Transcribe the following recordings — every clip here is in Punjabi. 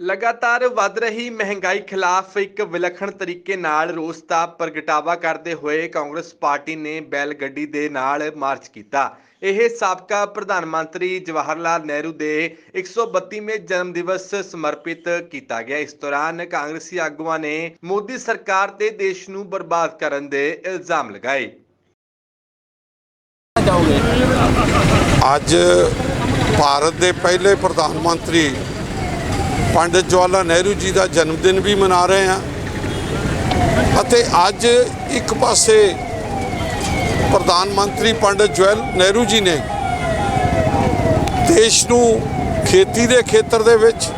ਲਗਾਤਾਰ ਵੱਧ ਰਹੀ ਮਹਿੰਗਾਈ ਖਿਲਾਫ ਇੱਕ ਵਿਲੱਖਣ ਤਰੀਕੇ ਨਾਲ ਰੋਸ ਦਾ ਪ੍ਰਗਟਾਵਾ ਕਰਦੇ ਹੋਏ ਕਾਂਗਰਸ ਪਾਰਟੀ ਨੇ ਬੈਲ ਗੱਡੀ ਦੇ ਨਾਲ ਮਾਰਚ ਕੀਤਾ। ਇਹ ਸਾਬਕਾ ਪ੍ਰਧਾਨ ਮੰਤਰੀ ਜਵਾਹਰ ਲਾਲ ਨਹਿਰੂ ਦੇ 132ਵੇਂ ਜਨਮ ਦਿਵਸ ਸਮਰਪਿਤ ਕੀਤਾ ਗਿਆ। ਇਸ ਦੌਰਾਨ ਕਾਂਗਰਸੀ ਆਗੂਆਂ ਨੇ ਮੋਦੀ ਸਰਕਾਰ ਤੇ ਦੇਸ਼ ਨੂੰ ਬਰਬਾਦ ਕਰਨ ਦੇ ਇਲਜ਼ਾਮ ਲਗਾਏ। ਅੱਜ ਭਾਰਤ ਦੇ ਪਹਿਲੇ ਪ੍ਰਧਾਨ ਮੰਤਰੀ ਪੰਡਿਤ ਜਵਾਹਰ ਲਾਲ ਨਹਿਰੂ ਜੀ ਦਾ ਜਨਮ ਦਿਨ ਵੀ ਮਨਾ ਰਹੇ ਹਾਂ ਅਤੇ ਅੱਜ ਇੱਕ ਪਾਸੇ ਪ੍ਰਧਾਨ ਮੰਤਰੀ ਪੰਡਿਤ ਜਵਾਹਰ ਨਹਿਰੂ ਜੀ ਨੇ ਦੇਸ਼ ਨੂੰ ਖੇਤੀ ਦੇ ਖੇਤਰ ਦੇ ਵਿੱਚ,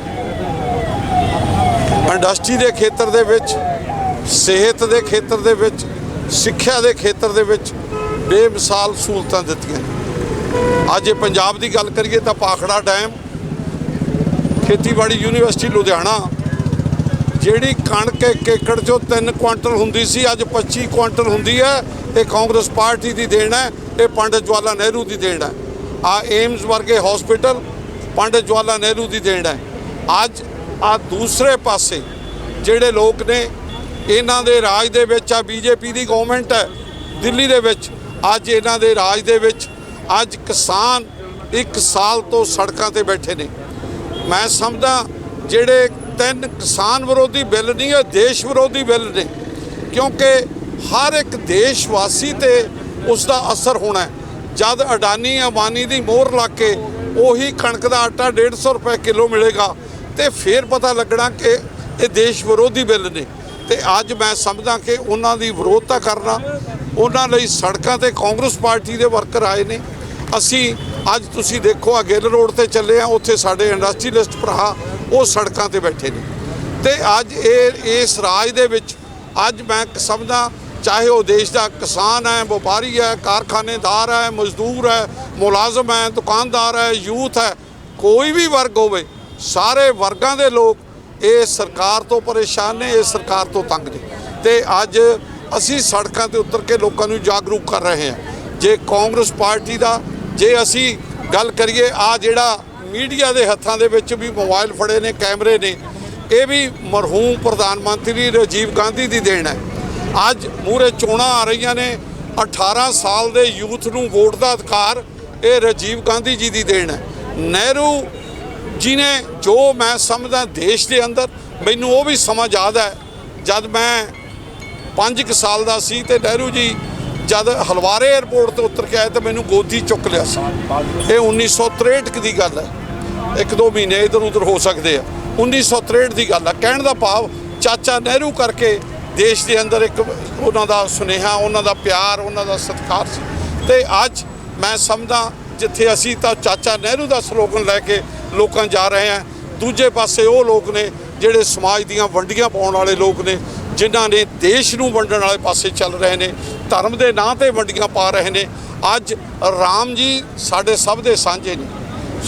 ਇੰਡਸਟਰੀ ਦੇ ਖੇਤਰ ਦੇ ਵਿੱਚ, ਸਿਹਤ ਦੇ ਖੇਤਰ ਦੇ ਵਿੱਚ, ਸਿੱਖਿਆ ਦੇ ਖੇਤਰ ਦੇ ਵਿੱਚ ਬੇਮਿਸਾਲ ਸਹੂਲਤਾਂ ਦਿੱਤੀਆਂ। ਅੱਜ ਇਹ ਪੰਜਾਬ ਦੀ ਗੱਲ ਕਰੀਏ ਤਾਂ ਪਾਖੜਾ ਡੈਮ, ਖੇਤੀਬਾੜੀ ਯੂਨੀਵਰਸਿਟੀ ਲੁਧਿਆਣਾ, ਜਿਹੜੀ ਕਣਕ ਇੱਕ ਏਕੜ ਚੋਂ 3 ਕੁਆਂਟਲ ਹੁੰਦੀ ਸੀ, ਅੱਜ 25 ਕੁਆਂਟਲ ਹੁੰਦੀ ਹੈ। ਇਹ ਕਾਂਗਰਸ ਪਾਰਟੀ ਦੀ ਦੇਣ ਹੈ, ਇਹ ਪੰਡਿਤ ਜਵਾਹਰ ਲਾਲ ਨਹਿਰੂ ਦੀ ਦੇਣ ਹੈ। ਆ ਏਮਸ ਵਰਗੇ ਹਸਪੀਟਲ ਪੰਡਿਤ ਜਵਾਹਰ ਲਾਲ ਨਹਿਰੂ ਦੀ ਦੇਣ ਹੈ। ਅੱਜ ਆ ਦੂਸਰੇ ਪਾਸੇ ਜਿਹੜੇ ਲੋਕ ਨੇ, ਇਹਨਾਂ ਦੇ ਰਾਜ ਦੇ ਵਿੱਚ ਆ, ਬੀਜੇਪੀ ਦੀ ਗਵਰਨਮੈਂਟ ਹੈ, ਦਿੱਲੀ ਦੇ ਵਿੱਚ। ਅੱਜ ਇਹਨਾਂ ਦੇ ਰਾਜ ਦੇ ਵਿੱਚ ਅੱਜ ਕਿਸਾਨ ਇੱਕ ਸਾਲ ਤੋਂ ਸੜਕਾਂ ਤੇ ਬੈਠੇ ਨੇ। ਮੈਂ ਸਮਝਦਾ ਜਿਹੜੇ ਤਿੰਨ ਕਿਸਾਨ ਵਿਰੋਧੀ ਬਿੱਲ ਨਹੀਂ, ਇਹ ਦੇਸ਼ ਵਿਰੋਧੀ ਬਿੱਲ ਨੇ। ਕਿਉਂਕਿ ਹਰ ਇੱਕ ਦੇਸ਼ ਵਾਸੀ ਤੇ ਉਸ ਦਾ ਅਸਰ ਹੋਣਾ ਹੈ। ਜਦ ਅਡਾਨੀ ਅੰਬਾਨੀ ਦੀ ਮੋਹਰ ਲਾ ਕੇ ਉਹੀ ਕਣਕ ਦਾ ਆਟਾ 150 ਰੁਪਏ ਕਿਲੋ ਮਿਲੇਗਾ, ਤੇ ਫਿਰ ਪਤਾ ਲੱਗਣਾ ਕਿ ਇਹ ਦੇਸ਼ ਵਿਰੋਧੀ ਬਿੱਲ ਨੇ। ਤੇ ਅੱਜ ਮੈਂ ਸਮਝਦਾ ਕਿ ਉਹਨਾਂ ਦੀ ਵਿਰੋਧਤਾ ਕਰਨਾ ਉਹਨਾਂ ਲਈ ਸੜਕਾਂ ਤੇ ਕਾਂਗਰਸ ਪਾਰਟੀ ਦੇ ਵਰਕਰ ਆਏ ਨੇ। ਅਸੀਂ ਅੱਜ ਤੁਸੀਂ ਦੇਖੋ ਆ ਗਿੱਲ ਰੋਡ ਤੇ ਚੱਲੇ ਆ, ਉੱਥੇ ਸਾਡੇ ਇੰਡਸਟਰੀਲਿਸਟ ਭਰਾ ਉਹ ਸੜਕਾਂ ਤੇ ਬੈਠੇ ਨੇ। ਤੇ ਅੱਜ ਇਹ, ਇਸ ਰਾਜ ਦੇ ਵਿੱਚ ਅੱਜ ਮੈਂ ਸਮਝਦਾ, ਚਾਹੇ ਉਹ ਦੇਸ਼ ਦਾ ਕਿਸਾਨ ਹੈ, ਵਪਾਰੀ ਹੈ, ਕਾਰਖਾਨੇਦਾਰ ਹੈ, ਮਜ਼ਦੂਰ ਹੈ, ਮੁਲਾਜ਼ਮ ਹੈ, ਦੁਕਾਨਦਾਰ ਹੈ, ਯੂਥ ਹੈ, ਕੋਈ ਵੀ ਵਰਗ ਹੋਵੇ, ਸਾਰੇ ਵਰਗਾਂ ਦੇ ਲੋਕ ਇਹ ਸਰਕਾਰ ਤੋਂ ਪਰੇਸ਼ਾਨ ਨੇ, ਇਹ ਸਰਕਾਰ ਤੋਂ ਤੰਗ ਨੇ। ਤੇ ਅੱਜ ਅਸੀਂ ਸੜਕਾਂ ਤੇ ਉਤਰ ਕੇ ਲੋਕਾਂ ਨੂੰ ਜਾਗਰੂਕ ਕਰ ਰਹੇ ਹਾਂ। ਜੇ ਕਾਂਗਰਸ ਪਾਰਟੀ ਦਾ, ਜੇ ਅਸੀਂ ਗੱਲ ਕਰੀਏ, ਆ ਜਿਹੜਾ ਮੀਡੀਆ ਦੇ ਹੱਥਾਂ ਦੇ ਵਿੱਚ ਵੀ ਮੋਬਾਈਲ ਫੜੇ ਨੇ, ਕੈਮਰੇ ਨੇ, ਇਹ ਵੀ ਮਰਹੂਮ ਪ੍ਰਧਾਨ ਮੰਤਰੀ ਰਾਜੀਵ ਗਾਂਧੀ ਦੀ ਦੇਣ ਹੈ। ਅੱਜ ਮੂਰੇ ਚੋਣਾਂ ਆ ਰਹੀਆਂ ਨੇ 18 ਸਾਲ ਦੇ ਯੂਥ ਨੂੰ ਵੋਟ ਦਾ ਅਧਿਕਾਰ ਇਹ ਰਾਜੀਵ ਗਾਂਧੀ ਜੀ ਦੀ ਦੇਣ ਹੈ। ਨਹਿਰੂ ਜੀ ਨੇ ਜੋ ਮੈਂ ਸਮਝਦਾ ਦੇਸ਼ ਦੇ ਅੰਦਰ, ਮੈਨੂੰ ਉਹ ਵੀ ਸਮਝ ਯਾਦ ਹੈ, ਜਦ ਮੈਂ 5 ਸਾਲ ਦਾ ਸੀ ਤੇ ਨਹਿਰੂ ਜੀ ਜਦ ਹਲਵਾਰੇ 에ਅਰਪੋਰਟ ਤੋਂ ਉਤਰ ਕੇ ਆਏ ਤਾਂ ਮੈਨੂੰ ਗੋਦੀ ਚੁੱਕ ਲਿਆ ਸੀ। ਇਹ 1963 ਕੁ ਦੀ ਗੱਲ ਹੈ। ਇੱਕ ਦੋ ਮਹੀਨੇ ਇਧਰ ਉਧਰ ਹੋ ਸਕਦੇ ਆ। 1963 ਦੀ ਗੱਲ ਆ। ਕਹਿਣ ਦਾ ਭਾਵ ਚਾਚਾ ਨਹਿਰੂ ਕਰਕੇ ਦੇਸ਼ ਦੇ ਅੰਦਰ ਇੱਕ ਉਹਨਾਂ ਦਾ ਸੁਨੇਹਾ, ਉਹਨਾਂ ਦਾ ਪਿਆਰ, ਉਹਨਾਂ ਦਾ ਸਤਿਕਾਰ ਸੀ। ਤੇ ਅੱਜ ਮੈਂ ਸਮਝਦਾ ਜਿੱਥੇ ਅਸੀਂ ਤਾਂ ਚਾਚਾ ਨਹਿਰੂ ਦਾ ਸਲੋਗਨ ਲੈ ਕੇ ਲੋਕਾਂ ਜਾ ਰਹੇ ਹਾਂ ਦੂਜੇ ਪਾਸੇ ਉਹ ਲੋਕ ਨੇ ਜਿਹੜੇ ਸਮਾਜ ਦੀਆਂ ਵੰਡੀਆਂ ਪਾਉਣ ਵਾਲੇ ਲੋਕ ਨੇ ਜਿਨ੍ਹਾਂ ਨੇ ਦੇਸ਼ ਨੂੰ ਵੰਡਣ ਵਾਲੇ ਪਾਸੇ ਚੱਲ ਰਹੇ ਨੇ, ਧਰਮ ਦੇ ਨਾਂ ਤੇ ਵੰਡੀਆਂ ਪਾ ਰਹੇ ਨੇ, ਅੱਜ ਰਾਮ ਜੀ ਸਾਡੇ ਸਭ ਦੇ ਸਾਂਝੇ ਨੇ।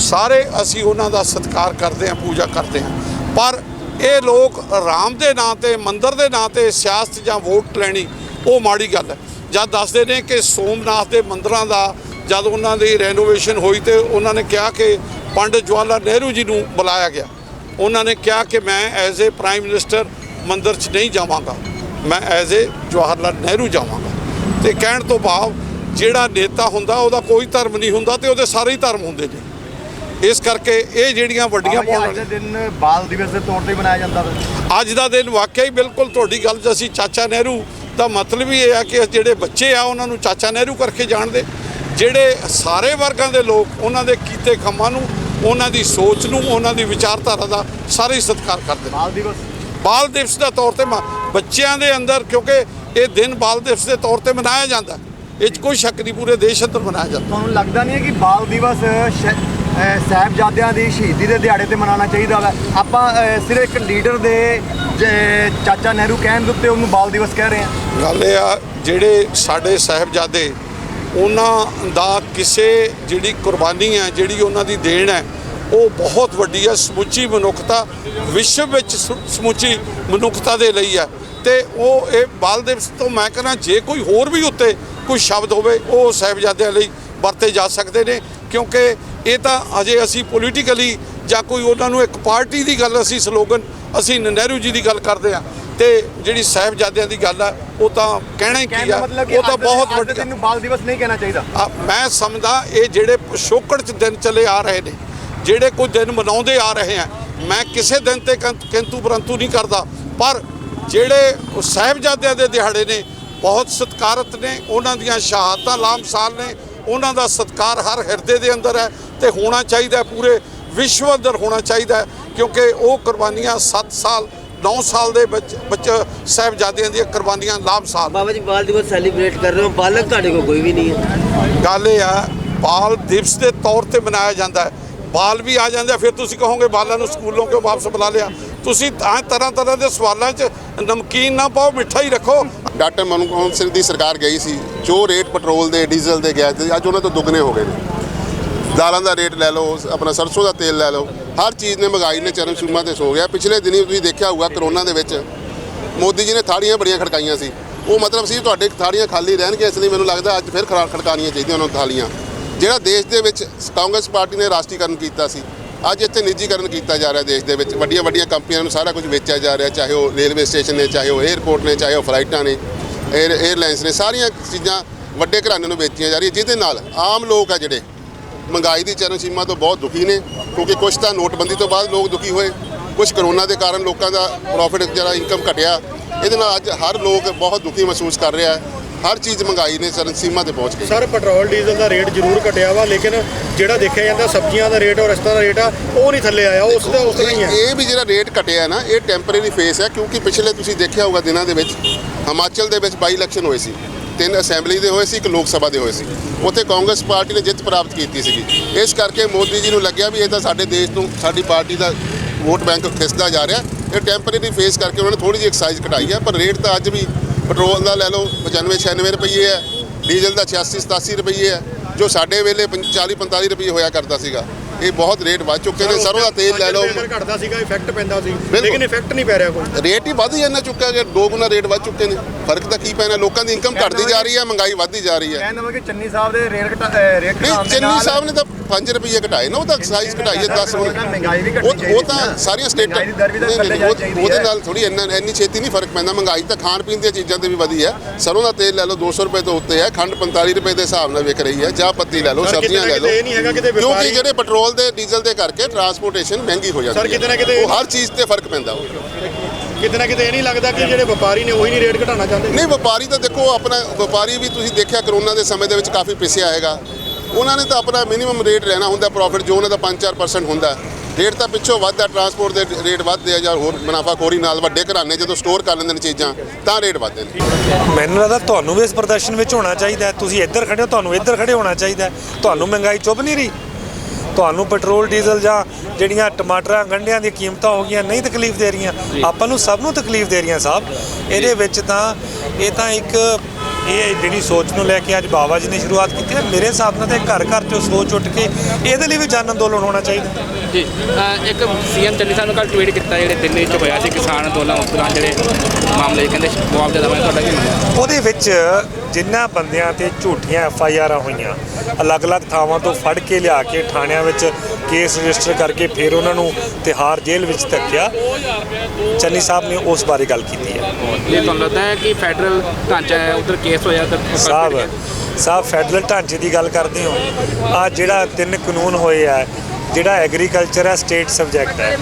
ਸਾਰੇ ਅਸੀਂ ਉਹਨਾਂ ਦਾ ਸਤਿਕਾਰ ਕਰਦੇ ਹਾਂ, ਪੂਜਾ ਕਰਦੇ ਹਾਂ। ਪਰ ਇਹ ਲੋਕ ਰਾਮ ਦੇ ਨਾਂ ਤੇ, ਮੰਦਰ ਦੇ ਨਾਂ ਤੇ ਸਿਆਸਤ ਜਾਂ ਵੋਟ ਲੈਣੀ, ਉਹ ਮਾੜੀ ਗੱਲ ਹੈ। ਜਦ ਦੱਸਦੇ ਨੇ ਕਿ ਸੋਮਨਾਥ ਦੇ ਮੰਦਰਾਂ ਦਾ ਜਦ ਉਹਨਾਂ ਦੀ ਰੈਨੋਵੇਸ਼ਨ ਹੋਈ ਤੇ ਉਹਨਾਂ ਨੇ ਕਿਹਾ ਕਿ ਪੰਡਿਤ ਜਵਾਹਰ ਲਾਲ ਨਹਿਰੂ ਜੀ ਨੂੰ ਬੁਲਾਇਆ ਗਿਆ। ਉਹਨਾਂ ਨੇ ਕਿਹਾ ਕਿ ਮੈਂ ਐਜ਼ ਏ ਪ੍ਰਾਈਮ ਮਿਨਿਸਟਰ ਮੰਦਿਰ 'ਚ ਨਹੀਂ ਜਾਵਾਂਗਾ। ਮੈਂ ਐਜ਼ ਏ ਜਵਾਹਰ ਲਾਲ ਨਹਿਰੂ ਜਾਵਾਂਗਾ। ਤੇ ਕਹਿਣ ਤੋਂ ਭਾਵ ਜਿਹੜਾ ਨੇਤਾ ਹੁੰਦਾ ਉਹਦਾ ਕੋਈ ਧਰਮ ਨਹੀਂ ਹੁੰਦਾ ਤੇ ਉਹਦੇ ਸਾਰੇ ਹੀ ਧਰਮ ਹੁੰਦੇ ਨੇ। ਇਸ ਕਰਕੇ ਇਹ ਜਿਹੜੀਆਂ ਵੱਡੀਆਂ ਪਾਉਣ ਅੱਜ ਦੇ ਦਿਨ ਬਾਲ ਦਿਵਸ ਦੇ ਤੌਰ ਤੇ ਮਨਾਇਆ ਜਾਂਦਾ ਅੱਜ ਦਾ ਦਿਨ ਵਾਕਿਆ ਹੀ ਬਿਲਕੁਲ ਤੁਹਾਡੀ ਗੱਲ 'ਚ ਅਸੀਂ ਚਾਚਾ ਨਹਿਰੂ ਦਾ ਮਤਲਬ ਹੀ ਇਹ ਆ ਕਿ ਜਿਹੜੇ ਬੱਚੇ ਆ ਉਹਨਾਂ ਨੂੰ ਚਾਚਾ ਨਹਿਰੂ ਕਰਕੇ ਜਾਣਦੇ। ਜਿਹੜੇ ਸਾਰੇ ਵਰਗਾਂ ਦੇ ਲੋਕ ਉਹਨਾਂ ਦੇ ਕੀਤੇ ਕੰਮਾਂ ਨੂੰ ਉਹਨਾਂ ਦੀ ਸੋਚ ਨੂੰ ਉਹਨਾਂ ਦੀ ਵਿਚਾਰਧਾਰਾ ਦਾ ਸਾਰੇ ਹੀ ਸਤਿਕਾਰ ਕਰਦੇ ਨੇ। ਬਾਲ ਦਿਵਸ ਬਾਲ ਦਿਵਸ ਦਾ ਤੌਰ ਤੇ ਬੱਚਿਆਂ ਦੇ ਅੰਦਰ ਕਿਉਂਕਿ ਇਹ ਦਿਨ ਬਾਲ ਦਿਵਸ ਦੇ ਤੌਰ ਤੇ ਮਨਾਇਆ ਜਾਂਦਾ। ਇਹ 'ਚ ਕੋਈ ਸ਼ੱਕ ਨਹੀਂ ਪੂਰੇ ਦੇਸ਼ ਅੰਦਰ ਮਨਾਇਆ ਜਾਂਦਾ। ਤੁਹਾਨੂੰ ਲੱਗਦਾ ਨਹੀਂ ਹੈ ਕਿ ਬਾਲ ਦਿਵਸ ਸਾਹਿਬਜ਼ਾਦਿਆਂ ਦੀ ਸ਼ਹੀਦੀ ਦੇ ਦਿਹਾੜੇ ਤੇ ਮਨਾਉਣਾ ਚਾਹੀਦਾ ਵਾ? ਆਪਾਂ ਸਿਰਫ ਇੱਕ ਲੀਡਰ ਦੇ ਚਾਚਾ ਨਹਿਰੂ ਕਹਿਣ ਦੇ ਉੱਤੇ ਉਹਨੂੰ ਬਾਲ ਦਿਵਸ ਕਹਿ ਰਹੇ ਹਾਂ। ਗੱਲ ਇਹ ਆ ਜਿਹੜੇ ਸਾਡੇ ਸਾਹਿਬਜ਼ਾਦੇ ਉਹਨਾਂ ਦਾ ਕਿਸੇ ਜਿਹੜੀ ਕੁਰਬਾਨੀ ਹੈ ਜਿਹੜੀ ਉਹਨਾਂ ਦੀ ਦੇਣ ਹੈ ਉਹ ਬਹੁਤ ਵੱਡੀ ਹੈ ਸਮੁੱਚੀ ਮਨੁੱਖਤਾ ਵਿਸ਼ਵ ਵਿੱਚ ਸਮੁ- ਸਮੁੱਚੀ ਮਨੁੱਖਤਾ ਦੇ ਲਈ ਹੈ। ਤੇ ਉਹ ਇਹ ਬਾਲ ਦਿਵਸ ਤੋਂ ਮੈਂ ਕਹਿੰਦਾ ਜੇ ਕੋਈ ਹੋਰ ਵੀ ਉੱਤੇ ਕੋਈ ਸ਼ਬਦ ਹੋਵੇ ਉਹ ਸਾਹਿਬਜ਼ਾਦਿਆਂ ਲਈ ਵਰਤੇ ਜਾ ਸਕਦੇ ਨੇ ਕਿਉਂਕਿ ਇਹ ਤਾਂ ਅਜੇ ਅਸੀਂ ਪੋਲੀਟੀਕਲੀ ਜਾਂ ਕੋਈ ਉਹਨਾਂ ਨੂੰ ਇੱਕ ਪਾਰਟੀ ਦੀ ਗੱਲ ਅਸੀਂ ਸਲੋਗਨ ਅਸੀਂ ਨਹਿਰੂ ਜੀ ਦੀ ਗੱਲ ਕਰਦੇ ਆ ਤੇ ਜਿਹੜੀ ਸਾਹਿਬਜ਼ਾਦਿਆਂ ਦੀ ਗੱਲ ਆ ਉਹ ਤਾਂ ਕਹਿਣਾ ਹੀ ਕੀ ਆ ਉਹ ਤਾਂ ਬਹੁਤ ਵੱਡੀ ਦਿਨ ਨੂੰ ਬਾਲ ਦਿਵਸ ਨਹੀਂ ਕਹਿਣਾ ਚਾਹੀਦਾ। ਮੈਂ ਸਮਝਦਾ ਇਹ ਜਿਹੜੇ ਪਿਛੋਕੜ ਚ ਦਿਨ ਚਲੇ ਆ ਰਹੇ ਨੇ ਜਿਹੜੇ ਕੋਈ ਦਿਨ ਮਨਾਉਂਦੇ ਆ ਰਹੇ ਆ ਮੈਂ ਕਿਸੇ ਦਿਨ ਤੇ ਕਿੰਤੂ ਪਰੰਤੂ ਨਹੀਂ ਕਰਦਾ। ਪਰ ਜਿਹੜੇ ਉਹ ਸਾਹਿਬਜ਼ਾਦਿਆਂ ਦੇ ਦਿਹਾੜੇ ਨੇ ਬਹੁਤ ਸਤਿਕਾਰਤ ਨੇ ਉਹਨਾਂ ਦੀਆਂ ਸ਼ਹਾਦਤਾਂ ਲਾਮਸਾਲ ਨੇ ਉਹਨਾਂ ਦਾ ਸਤਿਕਾਰ ਹਰ ਹਿਰਦੇ ਦੇ ਅੰਦਰ ਹੈ ਤੇ ਹੋਣਾ ਚਾਹੀਦਾ ਪੂਰੇ ਵਿਸ਼ਵ ਅੰਦਰ ਹੋਣਾ ਚਾਹੀਦਾ ਕਿਉਂਕਿ ਉਹ ਕੁਰਬਾਨੀਆਂ 7 ਸਾਲ 9 ਸਾਲ ਦੇ ਵਿੱਚ ਬੱਚ ਸਾਹਿਬਜ਼ਾਦਿਆਂ ਦੀਆਂ ਕੁਰਬਾਨੀਆਂ ਲਾਮਸਾਲ ਬਾਬਾ ਜੀ ਬਾਲ ਦਿਵਸ ਸੈਲੀਬ੍ਰੇਟ ਕਰ ਰਹੇ ਹੋ ਬਾਲਕ ਤੁਹਾਡੇ ਕੋਲ ਕੋਈ ਵੀ ਨਹੀਂ ਹੈ। ਗੱਲ ਇਹ ਆ ਬਾਲ ਦਿਵਸ ਦੇ ਤੌਰ ਤੇ ਮਨਾਇਆ ਜਾਂਦਾ ਹੈ। ਬਾਲ ਵੀ ਆ ਜਾਂਦੇ ਆ, ਫਿਰ ਤੁਸੀਂ ਕਹੋਗੇ ਬਾਲਾਂ ਨੂੰ ਸਕੂਲੋਂ ਕਿਉਂ ਵਾਪਸ ਬੁਲਾ ਲਿਆ? ਤੁਸੀਂ ਤਾਂ ਤਰ੍ਹਾਂ ਤਰ੍ਹਾਂ ਦੇ ਸਵਾਲਾਂ 'ਚ ਨਮਕੀਨ ਨਾ ਪਾਓ ਮਿੱਠਾ ਹੀ ਰੱਖੋ। ਡਾਕਟਰ ਮਨਮੋਹਨ ਸਿੰਘ ਦੀ ਸਰਕਾਰ ਗਈ ਸੀ ਜੋ ਰੇਟ ਪੈਟਰੋਲ ਦੇ ਡੀਜ਼ਲ ਦੇ ਗੈਸ ਦੇ ਅੱਜ ਉਹਨਾਂ ਤੋਂ ਦੁੱਗਣੇ ਹੋ ਗਏ ਨੇ। ਦਾਲਾਂ ਦਾ ਰੇਟ ਲੈ ਲਓ ਆਪਣਾ ਸਰਸੋਂ ਦਾ ਤੇਲ ਲੈ ਲਓ ਹਰ ਚੀਜ਼ ਨੇ ਮਹਿੰਗਾਈ ਨੇ ਚਰਮ ਸੀਮਾ ਤੇ ਸੋ ਗਿਆ। ਪਿਛਲੇ ਦਿਨੀ ਤੁਸੀਂ ਦੇਖਿਆ ਹੋਊਗਾ ਕਰੋਨਾ ਦੇ ਵਿੱਚ ਮੋਦੀ ਜੀ ਨੇ ਥਾਲੀਆਂ ਬੜੀਆਂ ਖੜਕਾਈਆਂ ਸੀ। ਉਹ ਮਤਲਬ ਸੀ ਤੁਹਾਡੇ ਥਾੜੀਆਂ ਖਾਲੀ ਰਹਿਣਗੀਆਂ ਇਸ ਲਈ ਮੈਨੂੰ ਲੱਗਦਾ ਅੱਜ ਫਿਰ ਖੜਾ- ਖੜਕਾਉਣੀਆਂ ਚਾਹੀਦੀਆਂ ਉਹਨਾਂ ਨੂੰ ਥਾਲੀਆਂ। ਜਿਹੜਾ ਦੇਸ਼ ਦੇ ਵਿੱਚ ਕਾਂਗਰਸ ਪਾਰਟੀ ਨੇ ਰਾਸ਼ਟਰੀਕਰਨ ਕੀਤਾ ਸੀ, ਅੱਜ ਇੱਥੇ ਨਿੱਜੀਕਰਨ ਕੀਤਾ ਜਾ ਰਿਹਾ ਦੇਸ਼ ਦੇ ਵਿੱਚ। ਵੱਡੀਆਂ ਵੱਡੀਆਂ ਕੰਪਨੀਆਂ ਨੂੰ ਸਾਰਾ ਕੁਝ ਵੇਚਿਆ ਜਾ ਰਿਹਾ, ਚਾਹੇ ਉਹ ਰੇਲਵੇ ਸਟੇਸ਼ਨ ਨੇ, ਚਾਹੇ ਉਹ 에ਅਰਪੋਰਟ ਨੇ, ਚਾਹੇ ਉਹ ਫਲਾਈਟਾਂ ਨੇ 에ਅਰ 에ਅਰਲਾਈਨਸ ਨੇ, ਸਾਰੀਆਂ ਚੀਜ਼ਾਂ ਵੱਡੇ ਘਰਾਣਿਆਂ ਨੂੰ ਵੇਚੀਆਂ ਜਾ ਰਹੀਆਂ, ਜਿਹਦੇ ਨਾਲ ਆਮ ਲੋਕ ਆ ਜਿਹੜੇ ਮਹਿੰਗਾਈ ਦੀ ਚਰਨ ਸੀਮਾ ਤੋਂ ਬਹੁਤ ਦੁਖੀ ਨੇ, ਕਿਉਂਕਿ ਕੁਝ ਤਾਂ ਨੋਟਬੰਦੀ ਤੋਂ ਬਾਅਦ ਲੋਕ ਦੁਖੀ ਹੋਏ ਕੁਝ ਕਰੋਨਾ ਦੇ ਕਾਰਨ ਲੋਕਾਂ ਦਾ ਪ੍ਰੋਫਿਟ ਜਿਹੜਾ ਇਨਕਮ ਘਟਿਆ, ਇਹਦੇ ਨਾਲ ਅੱਜ ਹਰ ਲੋਕ ਬਹੁਤ ਦੁਖੀ ਮਹਿਸੂਸ ਕਰ ਰਿਹਾ ਹੈ। ਹਰ ਚੀਜ਼ ਮਹਿੰਗਾਈ ਨੇ ਚਰਨ ਸੀਮਾ ਤੇ ਪਹੁੰਚ ਗਈ ਸਰ ਪੈਟਰੋਲ ਡੀਜ਼ਲ ਦਾ ਰੇਟ ਜ਼ਰੂਰ ਘਟਿਆ ਵਾ ਲੇਕਿਨ ਜਿਹੜਾ ਦੇਖਿਆ ਜਾਂਦਾ ਸਬਜ਼ੀਆਂ ਦਾ ਰੇਟ ਔਰ ਰਸਤਾ ਦਾ ਰੇਟ ਆ ਉਹ ਨਹੀਂ ਥੱਲੇ ਆਇਆ ਉਸ ਦਾ ਉਸ ਤਰ੍ਹਾਂ ਹੈ ਇਹ ਵੀ ਜਿਹੜਾ ਰੇਟ ਘਟਿਆ ਨਾ ਇਹ ਟੈਂਪਰੇਰੀ ਫੇਸ ਹੈ ਕਿਉਂਕਿ ਪਿਛਲੇ ਤੁਸੀਂ ਦੇਖਿਆ ਹੋਊਗਾ ਦਿਨਾਂ ਦੇ ਵਿੱਚ ਹਿਮਾਚਲ ਦੇ ਵਿੱਚ ਬਾਈ ਇਲੈਕਸ਼ਨ ਹੋਏ ਸੀ ਤਿੰਨ ਅਸੈਂਬਲੀ ਦੇ ਹੋਏ ਸੀ ਇੱਕ ਲੋਕ ਸਭਾ ਦੇ ਹੋਏ ਸੀ। ਉੱਥੇ ਕਾਂਗਰਸ ਪਾਰਟੀ ਨੇ ਜਿੱਤ ਪ੍ਰਾਪਤ ਕੀਤੀ ਸੀਗੀ। ਇਸ ਕਰਕੇ ਮੋਦੀ ਜੀ ਨੂੰ ਲੱਗਿਆ ਵੀ ਇਹ ਤਾਂ ਸਾਡੇ ਦੇਸ਼ ਤੋਂ ਸਾਡੀ ਪਾਰਟੀ ਦਾ ਵੋਟ ਬੈਂਕ ਖਿਸਦਾ ਜਾ ਰਿਹਾ। ਇਹ ਟੈਂਪਰੇਰੀ ਫੇਸ ਕਰਕੇ ਉਹਨਾਂ ਨੇ ਥੋੜੀ ਜਿਹੀ ਐਕਸਾਈਜ਼ ਘਟਾਈ ਹੈ ਪਰ ਰੇਟ ਤਾਂ ਅੱਜ ਵੀ ਪੈਟਰੋਲ ਦਾ ਲੈ ਲਓ 95 96 ਰੁਪਏ ਹੈ, ਡੀਜ਼ਲ ਦਾ 86 87 ਰੁਪਏ ਹੈ, ਜੋ ਸਾਡੇ ਵੇਲੇ 40 45 ਰੁਪਏ ਹੋਇਆ ਕਰਦਾ ਸੀਗਾ। ਇਹ ਬਹੁਤ ਰੇਟ ਵੱਧ ਚੁੱਕੇ ਨੇ ਸਰੋਂ ਦਾ ਤੇਲ ਲੈ ਲਓ। ਘਟਦਾ ਸੀਗਾ ਇਫੈਕਟ ਪੈਂਦਾ ਸੀ। ਲੇਕਿਨ ਇਫੈਕਟ ਨਹੀਂ ਪੈ ਰਿਹਾ ਕੋਈ। ਰੇਟ ਹੀ ਵੱਧ ਹੀ ਇੰਨਾ ਚੁੱਕਿਆ ਗਿਆ ਦੋ ਗੁਣਾ ਰੇਟ ਵੱਧ ਚੁੱਕੇ ਨੇ। ਫ਼ਰਕ ਤਾਂ ਕੀ ਪੈਣਾ ਲੋਕਾਂ ਦੀ ਇਨਕਮ ਘਟਦੀ ਜਾ ਰਹੀ ਹੈ ਮਹਿੰਗਾਈ ਵੱਧਦੀ ਜਾ ਰਹੀ ਹੈ। ਕਹਿੰਦਾ ਮੈਂ ਕਿ ਚੰਨੀ ਸਾਹਿਬ ਦੇ ਰੇਟ ਘਟਾ ਰੇਟ ਨਹੀਂ ਘਟਾਉਣ ਦੇ ਚੰਨੀ ਸਾਹਿਬ ਨੇ ਤਾਂ 5 ਰੁਪਏ ਘਟਾਏ ਨਾ ਉਹ ਤਾਂ ਐਕਸਾਈਜ਼ ਘਟਾਈ ਹੈ 10 ਹੁਣ ਮਹਿੰਗਾਈ ਵੀ ਘਟਣੀ ਉਹ ਤਾਂ। ਸਾਰੀਆਂ ਸਟੇਟਾਂ ਉਹਦੇ। ਨਾਲ ਥੋੜੀ ਇੰਨਾ ਇੰਨੀ ਛੇਤੀ ਨਹੀਂ ਫ਼ਰਕ ਪੈਂਦਾ ਮਹਿੰਗਾਈ ਤਾਂ ਖਾਣ ਪੀਣ ਦੀਆਂ ਚੀਜ਼ਾਂ ਤੇ ਵੀ ਵਧੀ ਹੈ। ਸਰੋਂ ਦਾ ਤੇਲ ਲੈ ਲਓ 200 ਰੁਪਏ ਤੋਂ ਉੱਤੇ ਹੈ ਖੰਡ 45 ਰੁਪਏ ਦੇ ਹਿਸਾਬ ਨਾਲ ਵਿਕ ਰਹੀ ਹੈ ਚਾਹ ਪੱਤੀ ਲੈ ਲਓ ਸਬਜ਼ੀਆਂ ਲੈ ਲਓ। ਕਿਉਂਕਿ ਜਿਹੜੇ ਪੈਟਰੋਲ ਦੇ ਡੀਜ਼ਲ ਦੇ ਕਰਕੇ ਟਰਾਂਸਪੋਰਟੇਸ਼ਨ ਮਹਿੰਗੀ ਹੋ ਜਾਂਦੀ ਸਰ, ਹੈ। ਕਿਤੇ ਨਾ ਕਿਤੇ- ਉਹ ਹਰ ਚੀਜ਼ ਤੇ ਫ਼ਰਕ ਪੈਂਦਾ ਉਹ। ਕਿਤੇ ਨਾ ਕਿਤੇ ਇਹ ਨਹੀਂ ਲੱਗਦਾ ਕਿ ਜਿਹੜੇ ਵਪਾਰੀ ਨੇ ਉਹੀ ਨਹੀਂ ਰੇਟ ਘਟਾਉਣਾ ਚਾਹੁੰਦੇ। ਨਹੀਂ ਵਪਾਰੀ ਤਾਂ ਦੇਖੋ ਆਪਣਾ ਵਪਾਰੀ ਵੀ ਤੁਸੀਂ ਦੇਖਿਆ ਕਰੋਨਾ ਦੇ ਸਮੇਂ ਦੇ ਵਿੱਚ ਕਾਫੀ ਪਿਸਿਆ ਹੈਗਾ ਉਹਨਾਂ ਨੇ ਤਾਂ ਆਪਣਾ ਮਿਨੀਮਮ ਰੇਟ ਰਹਿਣਾ ਹੁੰਦਾ ਪ੍ਰੋਫਿਟ ਜੋ ਉਹਨਾਂ ਦਾ 5-4% ਹੁੰਦਾ। ਰੇਟ ਤਾਂ ਪਿੱਛੋਂ ਵੱਧਦਾ ਟਰਾਂਸਪੋਰਟ ਦੇ ਰੇਟ ਵੱਧਦੇ ਆ ਜਾਂ ਹੋਰ ਮੁਨਾਫਾਖੋਰੀ ਨਾਲ ਵੱਡੇ ਘਰਾਣੇ ਜਦੋਂ ਸਟੋਰ ਕਰ ਲੈਂਦੇ ਨੇ ਚੀਜ਼ਾਂ ਤਾਂ ਰੇਟ ਵੱਧਦੇ ਨੇ। ਮੈਨੂੰ ਲੱਗਦਾ ਤੁਹਾਨੂੰ ਵੀ ਇਸ ਪ੍ਰਦਰਸ਼ਨ ਵਿੱਚ ਹੋਣਾ ਚਾਹੀਦਾ। ਤੁਸੀਂ ਇੱਧਰ ਖੜੇ ਹੋ ਤੁਹਾਨੂੰ ਇੱਧਰ ਖੜੇ ਹੋਣਾ ਚਾਹੀਦਾ। ਤੁਹਾਨੂੰ ਮਹਿੰਗਾਈ ਚੁੱਭ ਨਹੀਂ ਰਹੀ। ਤੁਹਾਨੂੰ ਪੈਟਰੋਲ ਡੀਜ਼ਲ ਜਾਂ ਜਿਹੜੀਆਂ ਟਮਾਟਰਾਂ ਗੰਢਿਆਂ ਦੀਆਂ ਕੀਮਤਾਂ ਹੋ ਗਈਆਂ ਨਹੀਂ ਤਕਲੀਫ ਦੇ ਰਹੀਆਂ। ਆਪਾਂ ਨੂੰ ਸਭ ਨੂੰ ਤਕਲੀਫ ਦੇ ਰਹੀਆਂ ਸਾਹਿਬ। ਇਹਦੇ ਵਿੱਚ ਤਾਂ ਇਹ ਤਾਂ ਇੱਕ ਇਹ ਜਿਹੜੀ ਸੋਚ ਨੂੰ ਲੈ ਕੇ ਅੱਜ ਬਾਬਾ ਜੀ ਨੇ ਸ਼ੁਰੂਆਤ ਕੀਤੀ ਹੈ ਮੇਰੇ ਹਿਸਾਬ ਨਾਲ ਤੇ ਘਰ ਘਰ ਚੋਂ ਸੋਚ ਉੱਠ ਕੇ ਇਹਦੇ ਲਈ ਵੀ ਜਨ ਅੰਦੋਲਨ ਹੋਣਾ ਚਾਹੀਦਾ। ਜੀ ਅ, ਇੱਕ ਸੀਐਮ ਚੰਨੀ ਸਾਹਿਬ ਨੇ ਕੱਲ ਟਵੀਟ ਕੀਤਾ ਜਿਹੜੇ ਦਿੱਲੀ 'ਚ ਹੋਇਆ ਸੀ ਕਿਸਾਨ ਅੰਦੋਲਨ ਉਸ ਦੌਰਾਨ ਜਿਹੜੇ ਮਾਮਲੇ ਕਹਿੰਦੇ ਮੁਆਵਜ਼ਾ ਦੇਵਾਂਗੇ ਤੁਹਾਡਾ ਕੀ ਮੰਨਣਾ? ਉਹਦੇ ਵਿੱਚ ਜਿਨ੍ਹਾਂ ਬੰਦਿਆਂ ਤੇ ਝੂਠੀਆਂ ਐਫ ਆਈ ਆਰਾਂ ਹੋਈਆਂ ਅਲੱਗ-ਅਲੱਗ ਥਾਵਾਂ ਤੋਂ ਫੜ ਕੇ ਲਿਆ ਕੇ ਥਾਣਿਆਂ ਵਿੱਚ ਕੇਸ ਰਜਿਸਟਰ ਕਰਕੇ ਫਿਰ ਉਹਨਾਂ ਨੂੰ ਤਿਹਾਰ ਜੇਲ੍ਹ ਵਿੱਚ ਧੱਕਿਆ। ਚੰਨੀ ਸਾਹਿਬ ਨੇ ਉਸ ਬਾਰੇ ਗੱਲ ਕੀਤੀ ਹੈ। ਇਹ ਤੁਹਾਨੂੰ ਲੱਗਦਾ ਹੈ ਕਿ ਫੈਡਰਲ ਢਾਂਚਾ ਹੈ ਉਧਰ ਕੇਸ ਹੋਇਆ ਤਾਂ ਸਾਹਿਬ ਸਾਹਿਬ ਫੈਡਰਲ ਢਾਂਚੇ ਦੀ ਗੱਲ ਕਰਦੇ ਹੋ। ਆ ਜਿਹੜਾ ਤਿੰਨ ਕਾਨੂੰਨ ਹੋਏ ਆ ਜਿਹੜਾ ਐਗਰੀਕਲਚਰ ਹੈ, ਸਟੇਟ ਸਬਜੈਕਟ ਹੈ।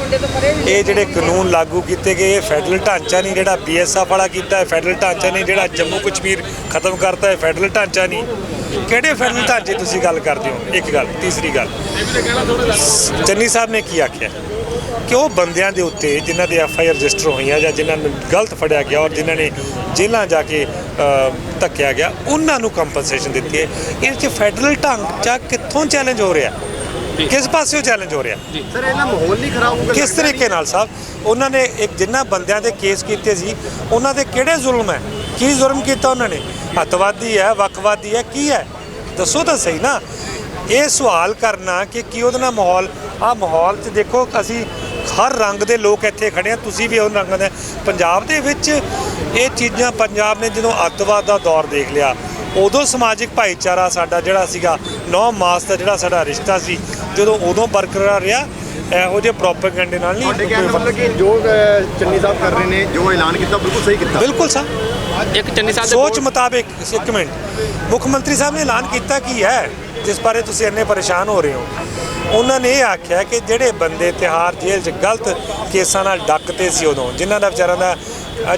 ਇਹ ਜਿਹੜੇ ਕਾਨੂੰਨ ਲਾਗੂ ਕੀਤੇ ਗਏ, ਇਹ ਫੈਡਰਲ ਢਾਂਚਾ ਨਹੀਂ ਜਿਹੜਾ ਬੀਐਸਐਫ ਵਾਲਾ ਕੀਤਾ ਹੈ, ਫੈਡਰਲ ਢਾਂਚਾ ਨਹੀਂ ਜਿਹੜਾ ਜੰਮੂ ਕਸ਼ਮੀਰ ਖਤਮ ਕਰਤਾ ਹੈ, ਫੈਡਰਲ ਢਾਂਚਾ ਨਹੀਂ। ਕਿਹੜੇ ਫੈਡਰਲ ਢਾਂਚੇ ਤੁਸੀਂ ਗੱਲ ਕਰਦੇ ਹੋ? ਇੱਕ ਗੱਲ, ਤੀਸਰੀ ਗੱਲ। ਚੰਨੀ ਸਾਹਿਬ ਨੇ ਕੀ ਆਖਿਆ? ਕਿ ਉਹ ਬੰਦਿਆਂ ਦੇ ਉੱਤੇ ਜਿਨ੍ਹਾਂ ਦੇ ਐਫ ਆਈ ਆਰ ਰਜਿਸਟਰ ਹੋਈਆਂ ਜਾਂ ਜਿਨ੍ਹਾਂ ਨੂੰ ਗਲਤ ਫੜਿਆ ਗਿਆ ਔਰ ਜਿਨ੍ਹਾਂ ਨੇ ਜੇਲ੍ਹਾਂ ਜਾ ਕੇ ਧੱਕਿਆ ਗਿਆ, ਉਹਨਾਂ ਨੂੰ ਕੰਪਨਸੇਸ਼ਨ ਦਿੱਤੀ ਹੈ। ਇਹ 'ਚ ਫੈਡਰਲ ਢਾਂਚਾ ਕਿੱਥੋਂ ਚੈਲੰਜ ਹੋ ਰਿਹਾ? ਕਿਸ ਪਾਸਿਓਂ ਚੈਲੰਜ ਹੋ ਰਿਹਾ? ਸਰ ਇਹਨਾਂ ਮਾਹੌਲ ਨਹੀਂ ਖਰਾਬ ਹੋਊਗਾ ਕਿਸ ਤਰੀਕੇ ਨਾਲ ਸਾਹਿਬ? ਉਹਨਾਂ ਨੇ ਇੱਕ ਜਿੰਨਾ ਬੰਦਿਆਂ ਦੇ ਕੇਸ ਕੀਤੇ ਸੀ ਉਹਨਾਂ ਦੇ ਕਿਹੜੇ ਜ਼ੁਲਮ ਹੈ? ਕੀ ਜ਼ੁਲਮ ਕੀਤਾ ਉਹਨਾਂ ਨੇ? ਅੱਤਵਾਦੀ ਹੈ ਵੱਖਵਾਦੀ ਹੈ ਕੀ ਹੈ? ਦੱਸੋ ਤਾਂ ਸਹੀ ਨਾ। ਇਹ ਸਵਾਲ ਕਰਨਾ ਕਿ ਕੀ ਉਹਦੇ ਨਾਲ ਮਾਹੌਲ? ਆ ਮਾਹੌਲ 'ਚ ਦੇਖੋ ਅਸੀਂ ਹਰ ਰੰਗ ਦੇ ਲੋਕ ਇੱਥੇ ਖੜੇ ਆ ਤੁਸੀਂ ਵੀ ਉਹ ਰੰਗ ਦੇ। ਪੰਜਾਬ ਦੇ ਵਿੱਚ ਇਹ ਚੀਜ਼ਾਂ ਪੰਜਾਬ ਨੇ ਜਦੋਂ ਅੱਤਵਾਦ ਦਾ ਦੌਰ ਦੇਖ ਲਿਆ ਉਦੋਂ ਸਮਾਜਿਕ ਭਾਈਚਾਰਾ ਸਾਡਾ ਜਿਹੜਾ ਸੀਗਾ 9 ਮਾਸ ਦਾ ਜਿਹੜਾ ਸਾਡਾ ਰਿਸ਼ਤਾ ਸੀ ਜਦੋਂ ਉਦੋਂ ਬਰਕਰਾਰ ਰਿਹਾ ਇਹੋ ਜਿਹੇ ਪ੍ਰੋਪੇਗੈਂਡੇ ਨਾਲ ਤੁਹਾਡੇ ਨਹੀਂ ਕਹਿਣ ਦਾ ਮਤਲਬ ਕਿ ਜੋ ਚੰਨੀ ਸਾਹਿਬ ਕਰ ਰਹੇ ਨੇ ਜੋ ਐਲਾਨ ਕੀਤਾ ਬਿਲਕੁਲ ਸਹੀ ਕੀਤਾ। ਬਿਲਕੁਲ ਸਾਹਿਬ ਇੱਕ ਚੰਨੀ ਸਾਹਿਬ ਦੇ ਸੋਚ ਮੁਤਾਬਿਕ ਇੱਕ ਮਿੰਟ। ਮੁੱਖ ਮੰਤਰੀ ਸਾਹਿਬ ਨੇ ਐਲਾਨ ਕੀਤਾ ਕੀ ਹੈ? ਜਿਸ ਬਾਰੇ ਤੁਸੀਂ ਇੰਨੇ ਪਰੇਸ਼ਾਨ ਹੋ ਰਹੇ ਹੋ, ਉਹਨਾਂ ਨੇ ਇਹ ਆਖਿਆ ਕਿ ਜਿਹੜੇ ਬੰਦੇ ਤਿਹਾਰ ਜੇਲ੍ਹ 'ਚ ਗਲਤ ਕੇਸਾਂ ਨਾਲ ਡੱਕਤੇ ਸੀ ਉਦੋਂ, ਜਿਨ੍ਹਾਂ ਦਾ ਵਿਚਾਰਾਂ ਦਾ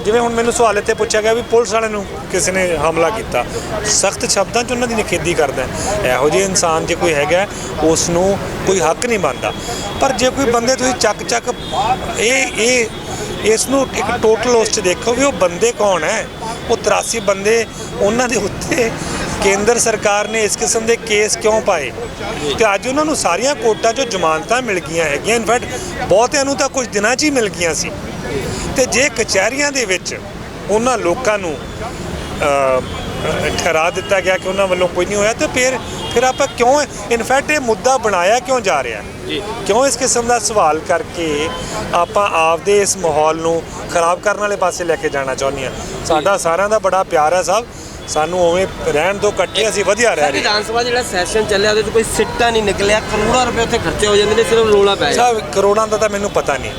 ਜਿਵੇਂ ਹੁਣ ਮੈਨੂੰ ਸਵਾਲ ਇੱਥੇ ਪੁੱਛਿਆ ਗਿਆ ਵੀ ਪੁਲਿਸ ਵਾਲਿਆਂ ਨੂੰ ਕਿਸੇ ਨੇ ਹਮਲਾ ਕੀਤਾ। ਸਖਤ ਸ਼ਬਦਾਂ 'ਚ ਉਹਨਾਂ ਦੀ ਨਿਖੇਧੀ ਕਰਦਾ ਇਹੋ ਜਿਹੇ ਇਨਸਾਨ ਜੇ ਕੋਈ ਹੈਗਾ, ਉਸ ਨੂੰ ਕੋਈ ਹੱਕ ਨਹੀਂ ਬਣਦਾ। ਪਰ ਜੇ ਕੋਈ ਬੰਦੇ ਤੁਸੀਂ ਚੱਕ ਚੱਕ, ਇਹ ਇਹ, ਇਸ ਨੂੰ ਇੱਕ ਟੋਟਲ ਉਸ 'ਚ ਦੇਖੋ ਵੀ ਉਹ ਬੰਦੇ ਕੌਣ ਹੈ? ਉਹ 83 ਬੰਦੇ, ਉਹਨਾਂ ਦੇ ਉੱਤੇ ਕੇਂਦਰ ਸਰਕਾਰ ਨੇ ਇਸ ਕਿਸਮ ਦੇ ਕੇਸ ਕਿਉਂ ਪਾਏ? ਤੇ ਅੱਜ ਉਹਨਾਂ ਨੂੰ ਸਾਰੀਆਂ ਕੋਰਟਾਂ 'ਚੋਂ ਜ਼ਮਾਨਤਾਂ ਮਿਲ ਗਈਆਂ ਹੈਗੀਆਂ। ਇਨਫੈਕਟ ਬਹੁਤਿਆਂ ਨੂੰ ਤਾਂ ਕੁਝ ਦਿਨਾਂ 'ਚ ਹੀ ਮਿਲ ਗਈਆਂ ਸੀ। ਤੇ ਜੇ ਕਚਹਿਰੀਆਂ ਦੇ ਵਿੱਚ ਉਹਨਾਂ ਲੋਕਾਂ ਨੂੰ ਠਹਿਰਾ ਦਿੱਤਾ ਗਿਆ ਕਿ ਉਹਨਾਂ ਵੱਲੋਂ ਕੋਈ ਨਹੀਂ ਹੋਇਆ ਤੇ ਫਿਰ ਫਿਰ ਆਪਾਂ ਕਿਉਂ ਇਨਫੈਕਟ ਇਹ ਮੁੱਦਾ ਬਣਾਇਆ ਕਿਉਂ ਜਾ ਰਿਹਾ? ਕਿਉਂ ਇਸ ਕਿਸਮ ਦਾ ਸਵਾਲ ਕਰਕੇ ਆਪਾਂ ਆਪਦੇ ਇਸ ਮਾਹੌਲ ਨੂੰ ਖਰਾਬ ਕਰਨ ਵਾਲੇ ਪਾਸੇ ਲੈ ਕੇ ਜਾਣਾ ਚਾਹੁੰਦੇ ਹਾਂ? ਸਾਡਾ ਸਾਰਿਆਂ ਦਾ ਬੜਾ ਪਿਆਰ ਹੈ ਸਾਹਿਬ। ਸਾਨੂੰ ਉਵੇਂ ਰਹਿਣ ਦੋ ਇਕੱਠੇ ਅਸੀਂ ਵਧੀਆ ਰਹਿ ਰਹੇ ਵਿਧਾਨ ਸਭਾ ਜਿਹੜਾ ਸੈਸ਼ਨ ਚੱਲਿਆ ਉਹਦੇ 'ਚ ਕੋਈ ਸਿੱਟਾ ਨਹੀਂ ਨਿਕਲਿਆ। ਕਰੋੜਾਂ ਰੁਪਏ ਉੱਥੇ ਖਰਚੇ ਹੋ ਜਾਂਦੇ ਨੇ ਸਿਰਫ ਰੋਲਾ ਪੈ ਜਾਂਦਾ ਸਾਹਿਬ ਕਰੋੜਾਂ ਦਾ ਤਾਂ ਮੈਨੂੰ ਪਤਾ ਨਹੀਂ।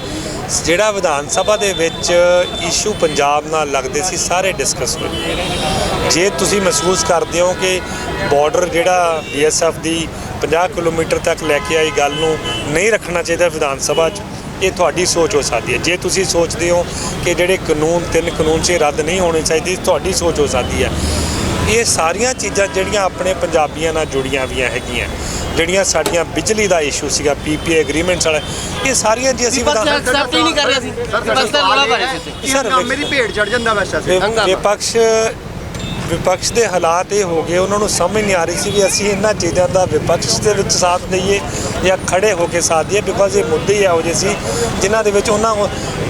ਜਿਹੜਾ ਵਿਧਾਨ ਸਭਾ ਦੇ ਵਿੱਚ ਇਸ਼ੂ ਪੰਜਾਬ ਨਾਲ ਲੱਗਦੇ ਸੀ ਸਾਰੇ ਡਿਸਕਸ ਹੋਏ। ਜੇ ਤੁਸੀਂ ਮਹਿਸੂਸ ਕਰਦੇ ਹੋ ਕਿ ਬਾਰਡਰ ਜਿਹੜਾ ਬੀਐਸਐਫ ਦੀ 50 ਕਿਲੋਮੀਟਰ ਤੱਕ ਲੈ ਕੇ ਆਈ ਗੱਲ ਨੂੰ ਨਹੀਂ ਰੱਖਣਾ ਚਾਹੀਦਾ ਵਿਧਾਨ ਸਭਾ 'ਚ ਇਹ ਤੁਹਾਡੀ ਸੋਚ ਹੋ ਸਕਦੀ ਹੈ। ਜੇ ਤੁਸੀਂ ਸੋਚਦੇ ਹੋ ਕਿ ਜਿਹੜੇ ਕਾਨੂੰਨ ਤਿੰਨ ਕਾਨੂੰਨ 'ਚ ਰੱਦ ਨਹੀਂ ਹੋਣੇ ਚਾਹੀਦੇ ਤੁਹਾਡੀ ਸੋਚ ਹੋ ਸਕਦੀ ਹੈ। ਇਹ ਸਾਰੀਆਂ ਚੀਜ਼ਾਂ ਜਿਹੜੀਆਂ ਆਪਣੇ ਪੰਜਾਬੀਆਂ ਨਾਲ ਜੁੜੀਆਂ ਵੀਆਂ ਹੈਗੀਆਂ ਜਿਹੜੀਆਂ ਸਾਡੀਆਂ ਬਿਜਲੀ ਦਾ ਇਸ਼ੂ ਸੀਗਾ ਪੀਪੀਏ ਐਗਰੀਮੈਂਟਸ ਵਾਲਾ ਇਹ ਸਾਰੀਆਂ ਜੀ ਅਸੀਂ ਐਕਸੈਪਟ ਹੀ ਨਹੀਂ ਕਰ ਰਿਹਾ ਸੀ ਵਿਪਕਸ਼ ਦਾ ਰੋਲਾ ਪਾ ਰਿਹਾ ਸੀ। ਇਹ ਹੰਗਾਮੇ ਦੀ ਭੇਟ ਚੜ ਜਾਂਦਾ ਵੈਸਾ। ਸੀ ਵਿਪਕਸ਼ ਵਿਪਕਸ਼ ਦੇ ਹਾਲਾਤ ਇਹ ਹੋ ਗਏ ਉਹਨਾਂ ਨੂੰ ਸਮਝ ਨਹੀਂ ਆ ਰਹੀ ਸੀ ਵੀ ਅਸੀਂ ਇਹਨਾਂ ਚੀਜ਼ਾਂ ਦਾ ਵਿਪਕਸ਼ ਦੇ ਵਿੱਚ ਸਾਥ ਦਈਏ ਜਾਂ ਖੜੇ ਹੋ ਕੇ ਸਾਥ ਦਈਏ ਬਿਕੋਜ਼ ਇਹ ਮੁੱਦੇ ਹੀ ਇਹੋ ਜਿਹੇ ਸੀ ਜਿਨ੍ਹਾਂ ਦੇ ਵਿੱਚ ਉਹਨਾਂ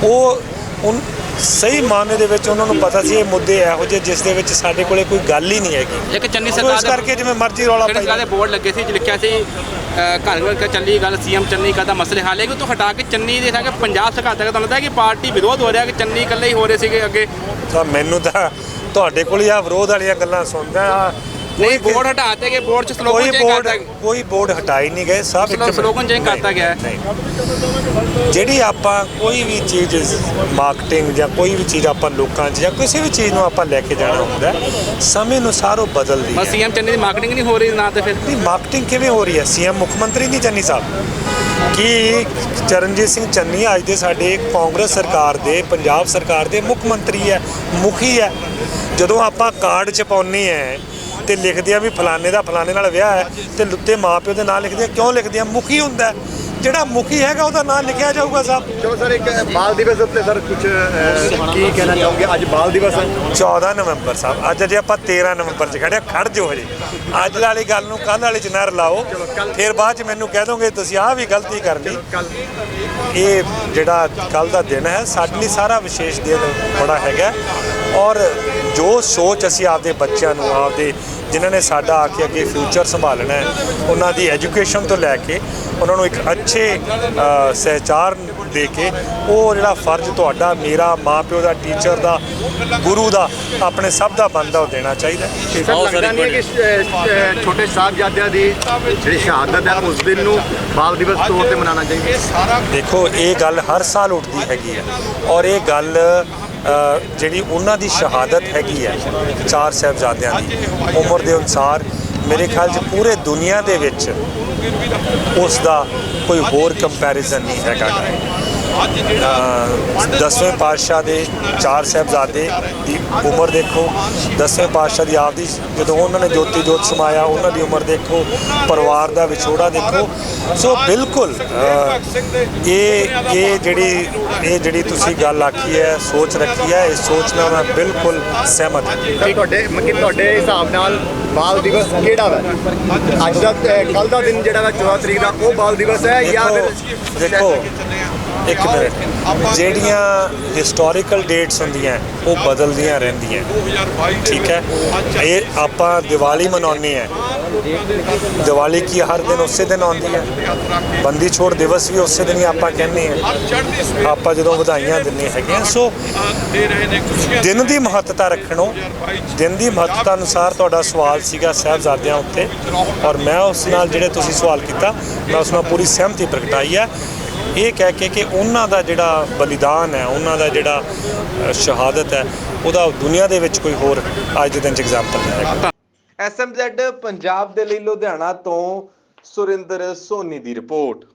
ਉਹ ਸਹੀ ਮਾਅਨੇ ਦੇ ਵਿੱਚ ਉਹਨਾਂ ਨੂੰ ਪਤਾ ਸੀ ਇਹ ਮੁੱਦੇ ਇਹੋ ਜਿਹੇ ਜਿਸ ਦੇ ਵਿੱਚ ਸਾਡੇ ਕੋਲੇ ਕੋਈ ਗੱਲ ਹੀ ਨਹੀਂ ਹੈਗੀ। ਇੱਕ ਚੰਨੀ ਸਰਕਾਰ ਇਸ ਕਰਕੇ ਜਿਵੇਂ ਮਰਜ਼ੀ ਰੌਲਾ ਪਾਈ ਬੋਰਡ ਲੱਗੇ ਸੀ ਲਿਖਿਆ ਸੀ ਘਰ ਘਰ ਚੱਲੀ ਗੱਲ ਸੀਐਮ ਚੰਨੀ ਕਾ ਦਾ ਮਸਲੇ ਹੱਲ ਕਿ ਉਹ ਤੋਂ ਹਟਾ ਕੇ ਚੰਨੀ ਦੇ ਕਿ ਪੰਜਾਬ ਸਰਕਾਰ ਤੱਕ ਤੁਹਾਨੂੰ ਲੱਗਦਾ ਕਿ ਪਾਰਟੀ ਵਿਰੋਧ ਹੋ ਰਿਹਾ ਕਿ ਚੰਨੀ ਇਕੱਲੇ ਹੀ ਹੋ ਰਹੇ ਸੀਗੇ ਅੱਗੇ। ਤਾਂ ਮੈਨੂੰ ਤਾਂ ਤੁਹਾਡੇ ਕੋਲ ਹੀ ਆ ਵਿਰੋਧ ਵਾਲੀਆਂ ਗੱਲਾਂ ਸੁਣਦਾ ਆ। ਨਹੀਂ ਬੋਰਡ ਹਟਾਤੇ ਗਏ ਬੋਰਡ ਚ ਕੋਈ ਸਲੋਗਨ ਚੇਂਜ ਬੋਰਡ ਕਰਤਾ ਕੋਈ ਬੋਰਡ ਹਟਾਈ ਨਹੀਂ ਗਏ ਸਭ ਇੱਕ ਸਲੋਗਨ change ਕਰਤਾ ਗਿਆ। ਹੈ। ਨਹੀਂ। ਜਿਹੜੀ ਆਪਾਂ ਕੋਈ ਵੀ ਚੀਜ਼ ਮਾਰਕੀਟਿੰਗ ਜਾਂ ਕੋਈ ਵੀ ਚੀਜ਼ ਆਪਾਂ ਲੋਕਾਂ 'ਚ ਜਾਂ ਕਿਸੇ ਵੀ ਚੀਜ਼ ਨੂੰ ਆਪਾਂ ਲੈ ਕੇ ਜਾਣਾ ਹੁੰਦਾ ਹੈ, ਸਮੇਂ ਅਨੁਸਾਰ ਉਹ ਬਦਲਦੀ ਬਸ ਹੈ। ਸੀਐਮ ਚੰਨੀ ਦੀ ਮਾਰਕੀਟਿੰਗ ਨਹੀਂ ਹੋ ਰਹੀ ਨਾ ਤੇ ਫਿਰ ਨਹੀਂ ਮਾਰਕੀਟਿੰਗ ਕਿਵੇਂ ਹੋ ਰਹੀ ਹੈ? ਸੀਐਮ ਮੁੱਖ ਮੰਤਰੀ ਨਹੀਂ ਚੰਨੀ ਸਾਹਿਬ? ਕੀ ਚਰਨਜੀਤ ਸਿੰਘ ਚੰਨੀ ਅੱਜ ਦੇ ਸਾਡੇ ਕਾਂਗਰਸ ਸਰਕਾਰ ਦੇ ਪੰਜਾਬ ਸਰਕਾਰ ਦੇ ਮੁੱਖ ਮੰਤਰੀ ਹੈ ਮੁਖੀ ਹੈ? ਜਦੋਂ ਆਪਾਂ ਕਾਰਡ ਚ ਪਾਉਨੇ ਆ ਤੇ ਲਿਖਦੇ ਆ ਵੀ ਫਲਾਣੇ ਦਾ ਫਲਾਣੇ ਨਾਲ ਵਿਆਹ ਹੈ ਤੇ ਲੁੱਤੇ ਮਾਪਿਓ ਦੇ ਨਾਂ ਲਿਖਦੇ ਆ ਕਿਉਂ ਲਿਖਦੇ ਆ ਮੁਖੀ ਹੁੰਦਾ। ਜਿਹੜਾ ਮੁਖੀ ਹੈਗਾ ਉਹਦਾ ਨਾਂ ਲਿਖਿਆ ਜਾਊਗਾ ਸਾਹਿਬ ਚਲੋ ਸਰ ਇੱਕ ਬਾਲ ਦਿਵਸ ਉੱਤੇ ਸਰ ਕੁਝ ਕੀ ਕਹਿਣਾ ਚਾਹੋਗੇ? ਅੱਜ ਬਾਲ ਦਿਵਸ ਹੈ। 14 ਨਵੰਬਰ ਸਾਹਿਬ ਅੱਜ ਜੇ ਆਪਾਂ 13 ਨਵੰਬਰ ਚ ਖੜਿਆ ਖੜ ਜੋ ਹਜੇ। ਅੱਜ ਵਾਲੀ ਗੱਲ ਨੂੰ ਕੱਲ੍ਹ ਵਾਲੀ ਚ ਨਾ ਰਲਾਓ। ਫਿਰ ਬਾਅਦ ਚ ਮੈਨੂੰ ਕਹਿ ਦੋਗੇ ਤੁਸੀਂ ਆਹ ਵੀ ਗਲਤੀ ਕਰ ਲਈ ਇਹ ਜਿਹੜਾ ਕੱਲ ਦਾ ਦਿਨ ਹੈ ਸਾਡੇ ਲਈ ਸਾਰਾ ਵਿਸ਼ੇਸ਼ ਦਿਨ ਬੜਾ ਹੈਗਾ ਔਰ ਜੋ ਸੋਚ ਅਸੀਂ ਆਪਦੇ ਬੱਚਿਆਂ ਨੂੰ ਆਪਦੇ ਜਿਨ੍ਹਾਂ ਨੇ ਸਾਡਾ ਆ ਕੇ ਅੱਗੇ ਫਿਊਚਰ ਸੰਭਾਲਣਾ ਹੈ ਉਹਨਾਂ ਦੀ ਐਜੂਕੇਸ਼ਨ ਤੋਂ ਲੈ ਕੇ ਉਹਨਾਂ ਨੂੰ ਇੱਕ ਅੱਛੇ ਸਹਿਚਾਰ ਦੇ ਕੇ ਉਹ ਜਿਹੜਾ ਫਰਜ਼ ਤੁਹਾਡਾ ਮੇਰਾ ਮਾਪਿਓ ਦਾ ਟੀਚਰ ਦਾ ਗੁਰੂ ਦਾ ਆਪਣੇ ਸਭ ਦਾ ਬਣਦਾ ਉਹ ਦੇਣਾ ਚਾਹੀਦਾ ਲੱਗਦਾ ਨਹੀਂ ਕਿ ਛੋਟੇ ਸਾਹਿਬਜ਼ਾਦਿਆਂ ਦੀ ਜਿਹੜੀ ਸ਼ਹਾਦਤ ਹੈ ਉਸ ਦਿਨ ਨੂੰ ਬਾਲ ਦਿਵਸ ਤੌਰ ਤੇ ਮਨਾਉਣਾ ਚਾਹੀਦਾ ਦੇਖੋ ਇਹ ਗੱਲ ਹਰ ਸਾਲ ਉੱਠਦੀ ਹੈਗੀ ਹੈ। ਔਰ ਇਹ ਗੱਲ ਜਿਹੜੀ ਉਹਨਾਂ ਦੀ ਸ਼ਹਾਦਤ ਹੈਗੀ ਹੈ ਚਾਰ ਸਾਹਿਬਜ਼ਾਦਿਆਂ ਦੀ, ਉਮਰ ਦੇ ਅਨੁਸਾਰ ਮੇਰੇ ਖਿਆਲ 'ਚ ਪੂਰੇ ਦੁਨੀਆ ਦੇ ਵਿੱਚ ਉਸ ਦਾ ਕੋਈ ਹੋਰ ਕੰਪੈਰੀਜ਼ਨ ਨਹੀਂ ਹੈਗਾ। ਦਸਵੇਂ ਪਾਤਸ਼ਾਹ ਦੇ ਚਾਰ ਸਾਹਿਬਜ਼ਾਦੇ ਦੀ ਉਮਰ ਦੇਖੋ। ਦਸਵੇਂ ਪਾਤਸ਼ਾਹ ਦੀ ਆਪਦੀ ਜਦੋਂ ਉਹਨਾਂ ਨੇ ਜੋਤੀ ਜੋਤ ਸਮਾਇਆ ਉਹਨਾਂ ਦੀ ਉਮਰ ਦੇਖੋ ਪਰਿਵਾਰ ਦਾ ਵਿਛੋੜਾ ਦੇਖੋ। ਸੋ ਬਿਲਕੁਲ ਇਹ ਇਹ ਜਿਹੜੀ ਇਹ ਜਿਹੜੀ ਤੁਸੀਂ ਗੱਲ ਆਖੀ ਹੈ ਸੋਚ ਰੱਖੀ ਹੈ ਇਸ ਸੋਚ ਨਾਲ ਮੈਂ ਬਿਲਕੁਲ ਸਹਿਮਤ ਹਾਂ। ਤੁਹਾਡੇ ਮਤਲਬ ਤੁਹਾਡੇ ਹਿਸਾਬ ਨਾਲ ਬਾਲ ਦਿਵਸ ਕਿਹੜਾ ਹੈ ਅੱਜ ਦਾ ਕੱਲ ਦਾ ਦਿਨ ਜਿਹੜਾ ਵਾ 14 ਤਰੀਕ ਦਾ ਉਹ ਬਾਲ ਦਿਵਸ ਹੈ ਜਾਂ ਦੇਖੋ ਇੱਕ ਮਿੰਟ। ਜਿਹੜੀਆਂ ਹਿਸਟੋਰੀਕਲ ਡੇਟਸ ਹੁੰਦੀਆਂ, ਉਹ ਬਦਲਦੀਆਂ ਰਹਿੰਦੀਆਂ। ਠੀਕ ਹੈ? ਇਹ ਆਪਾਂ ਦੀਵਾਲੀ ਮਨਾਉਂਦੇ ਆ ਦੀਵਾਲੀ ਕੀ ਹਰ ਦਿਨ ਉਸੇ ਦਿਨ ਆਉਂਦੀ ਹੈ? ਬੰਦੀ ਛੋੜ ਦਿਵਸ ਵੀ ਉਸੇ ਦਿਨ ਹੀ ਆਪਾਂ ਕਹਿੰਦੇ ਆ ਆਪਾਂ ਜਦੋਂ ਵਧਾਈਆਂ ਦਿੰਦੇ ਹੈਗੇ ਆ ਸੋ, ਦਿਨ ਦੀ ਮਹੱਤਤਾ ਰੱਖਣੋ। ਦਿਨ ਦੀ ਮਹੱਤਤਾ ਅਨੁਸਾਰ ਤੁਹਾਡਾ ਸਵਾਲ ਸੀਗਾ ਸਾਹਿਬਜ਼ਾਦਿਆਂ ਉੱਤੇ। ਔਰ ਮੈਂ ਉਸ ਨਾਲ ਜਿਹੜੇ ਤੁਸੀਂ ਸਵਾਲ ਕੀਤਾ, ਮੈਂ ਉਸ ਨਾਲ ਪੂਰੀ ਸਹਿਮਤੀ ਪ੍ਰਗਟਾਈ ਹੈ। ਇਹ ਕਹਿ ਕੇ ਕਿ ਉਹਨਾਂ ਦਾ ਜਿਹੜਾ ਬਲੀਦਾਨ ਹੈ, ਉਹਨਾਂ ਦਾ ਜਿਹੜਾ ਸ਼ਹਾਦਤ ਹੈ, ਉਹਦਾ ਦੁਨੀਆ ਦੇ ਵਿੱਚ ਕੋਈ ਹੋਰ ਅੱਜ ਦੇ ਦਿਨ 'ਚ ਐਗਜ਼ਾਮਪਲ ਨਹੀਂ ਹੈ ਐਸਐਮਜ਼ੈਡ ਪੰਜਾਬ ਦੇ ਲਈ ਲੁਧਿਆਣਾ ਤੋਂ ਸੁਰਿੰਦਰ ਸੋਨੀ ਦੀ ਰਿਪੋਰਟ।